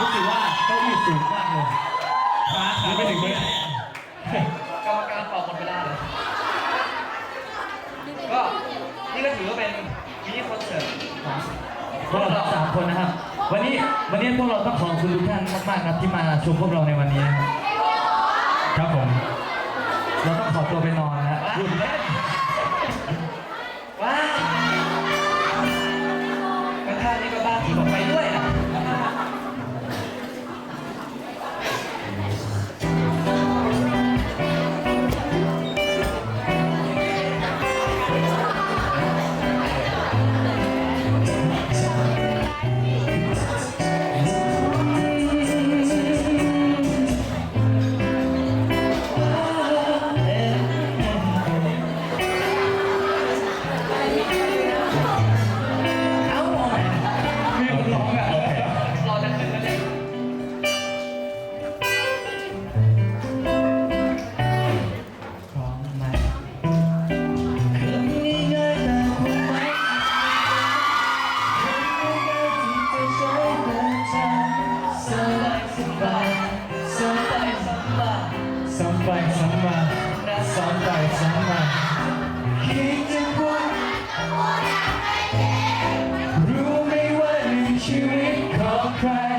รู้สึกว่าเก้าอี้สูงมากเลยฟ้าขาไม่ถึงเลยกรรมการตอบหมดเวลาเลยก็นี่ก็ถือว่าเป็นมินิคอนเสิร์ตของพวกเราสามคนนะครับ วันนี้วันนี้พวกเราต้องขอบคุณทุกท่านมากๆครับที่มาชมพวกเราในวันนี้นะครับครับผม เราต้องขอตัวไปนอนแล้วหยุดเล่น Okay.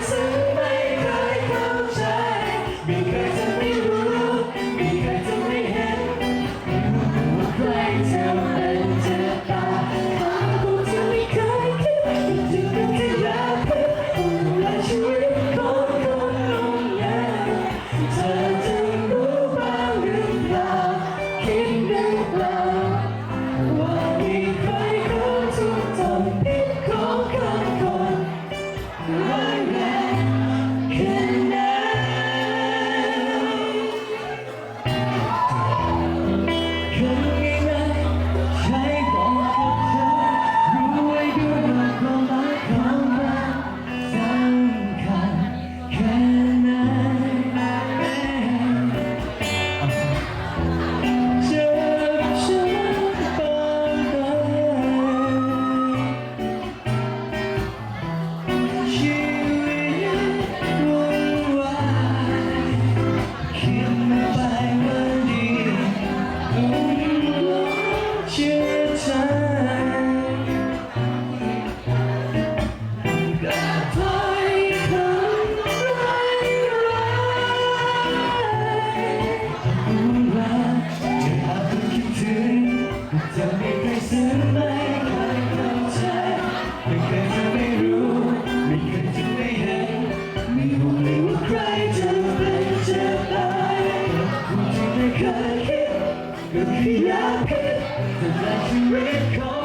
Yes, the happy, happy, happy,